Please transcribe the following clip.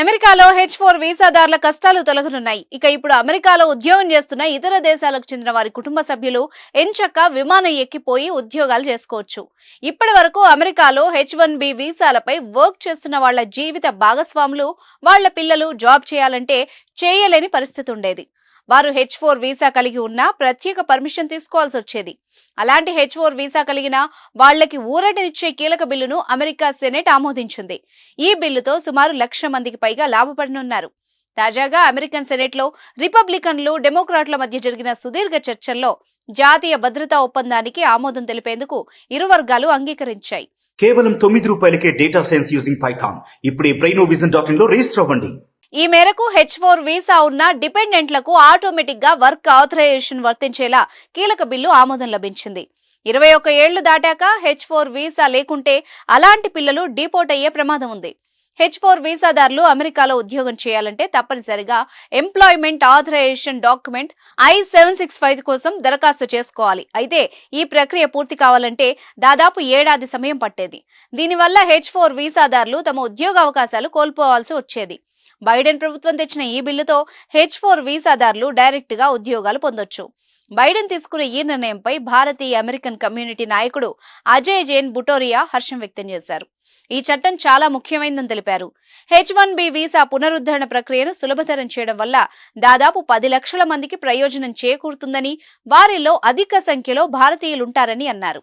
అమెరికాలో H four వీసాదారుల కష్టాలు తొలగనున్నాయి. ఇక ఇప్పుడు అమెరికాలో ఉద్యోగం చేస్తున్న ఇతర దేశాలకు చెందిన వారి కుటుంబ సభ్యులు ఎంచక్క విమానం ఎక్కిపోయి ఉద్యోగాలు చేసుకోవచ్చు. ఇప్పటి వరకు అమెరికాలో హెచ్ వన్ బి వీసాలపై వర్క్ చేస్తున్న వాళ్ళ జీవిత భాగస్వాములు వాళ్ళ పిల్లలు జాబ్ చేయాలంటే చేయలేని పరిస్థితి ఉండేది. వారు హెచ్ ఫోర్ వీసా కలిగి ఉన్నా ప్రత్యేక పర్మిషన్ తీసుకోవాల్సి వచ్చేది. అలాంటి హెచ్ ఫోర్ వీసా కలిగిన వాళ్ళకి ఊరటనిచ్చే కీలక బిల్లును అమెరికా సెనెట్ ఆమోదించింది. ఈ బిల్లుతో సుమారు లక్ష మందికి పైగా లాభపడనున్నారు. తాజాగా అమెరికన్ సెనెట్లో రిపబ్లికన్లు డెమోక్రాట్ల మధ్య జరిగిన సుదీర్ఘ చర్చల్లో జాతీయ భద్రతా ఒప్పందానికి ఆమోదం తెలిపేందుకు ఇరు వర్గాలు అంగీకరించాయి. కేవలం తొమ్మిది రూపాయలకే డేటా సైన్స్ యూజింగ్ పైథాన్. ఇప్పుడే బ్రైనోవిజన్ డాట్ ఇన్లో రిజిస్టర్ అవ్వండి. ఈ మేరకు హెచ్ ఫోర్ వీసా ఉన్న డిపెండెంట్లకు ఆటోమేటిక్గా వర్క్ ఆథరైజేషన్ వర్తించేలా కీలక బిల్లు ఆమోదం లభించింది. ఇరవై ఒక్క ఏళ్ళు దాటాక హెచ్ ఫోర్ వీసా లేకుంటే అలాంటి పిల్లలు డీపోర్ట్ అయ్యే ప్రమాదం ఉంది. హెచ్ ఫోర్ వీసాదారులు అమెరికాలో ఉద్యోగం చేయాలంటే తప్పనిసరిగా employment authorization document I seven six five కోసం దరఖాస్తు చేసుకోవాలి. అయితే ఈ ప్రక్రియ పూర్తి కావాలంటే దాదాపు ఏడాది సమయం పట్టేది. దీనివల్ల హెచ్ ఫోర్ వీసాదారులు తమ ఉద్యోగ అవకాశాలు కోల్పోవాల్సి వచ్చేది. బైడెన్ ప్రభుత్వం తెచ్చిన ఈ బిల్లుతో హెచ్ ఫోర్ వీసాదారులు డైరెక్ట్గా ఉద్యోగాలు పొందొచ్చు. బైడెన్ తీసుకున్న ఈ నిర్ణయంపై భారతీయ అమెరికన్ కమ్యూనిటీ నాయకుడు అజయ్ జైన్ బుటోరియా హర్షం వ్యక్తం చేశారు. ఈ చట్టం చాలా ముఖ్యమైనదని తెలిపారు. హెచ్ వన్ బి వీసా పునరుద్ధరణ ప్రక్రియను సులభతరం చేయడం వల్ల దాదాపు పది లక్షల మందికి ప్రయోజనం చేకూరుతుందని వారిలో అధిక సంఖ్యలో భారతీయులుంటారని అన్నారు.